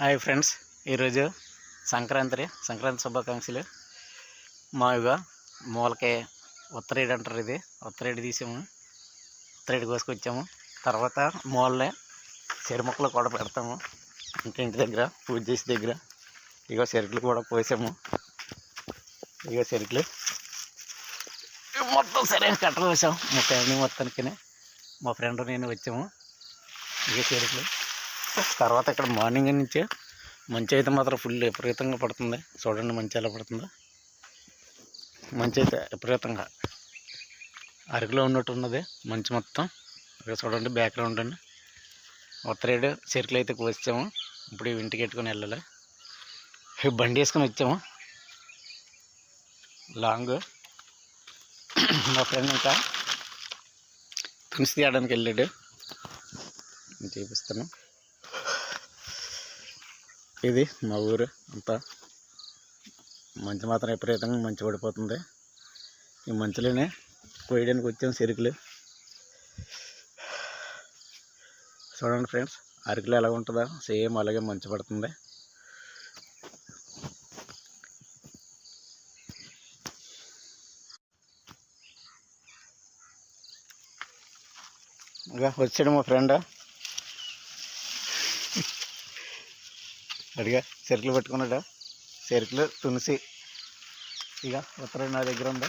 Hi friends ఈరోజు సంక్రాంతి సంక్రాంతి శుభాకాంక్షలు. మావిగా మూలకే ఉత్తరేడు అంటారు ఇది. ఉత్తరేడు తీసాము ఉత్తరేడు కోసుకొచ్చాము. తర్వాత మూలనే చెరుముక్కలు కూడా పెడతాము ఇంకా ఇంటి దగ్గర పూజ చేసి దగ్గర. ఇగో చెరుకులు కూడా పోసాము ఇగో చెరుకులు. మొత్తం సరైన కట్టలు వేసాం మా ఫ్యామిలీ మొత్తానికి మా ఫ్రెండ్ నేను వచ్చాము. ఇక చెరుకులు. తర్వాత ఇక్కడ మార్నింగ్ నుంచి మంచి అయితే మాత్రం ఫుల్ విపరీతంగా పడుతుంది. చూడండి మంచి ఎలా పడుతుందో. మంచి అయితే విపరీతంగా అరకులో ఉన్నట్టు ఉన్నది. మంచి మొత్తం. ఇక్కడ చూడండి బ్యాక్గ్రౌండ్ అండి. ఉత్తరేడు చెరుకులు అయితే వచ్చాము ఇప్పుడు ఇవి ఇంటికి ఎట్టుకొని వెళ్ళాలి. బండి వేసుకొని వచ్చాము. లాంగ్. మా ఫ్రెండ్ ఇంకా తులసి తీయడానికి వెళ్ళాడు. నేను చూపిస్తాను. ఇది మా ఊరు అంతా. మంచి మాత్రం విపరీతంగా మంచి పడిపోతుంది. ఈ మంచులోనే కోయడానికి వచ్చాం చెరుకులు. చూడండి ఫ్రెండ్స్ అరకులు ఎలా ఉంటుందో. సేమ్ అలాగే మంచు పడుతుంది. ఇక వచ్చాడు మా ఫ్రెండ్. అడిగా సరుకులు పెట్టుకున్నాడా? చెరుకులు తులసి ఇక ఉత్తరం నా దగ్గర ఉందా?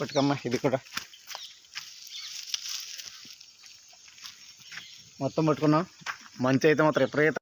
పట్టుకమ్మా ఇది కూడా. మొత్తం పట్టుకున్నాం మంచి అయితే మాత్రం ఎప్పుడైతే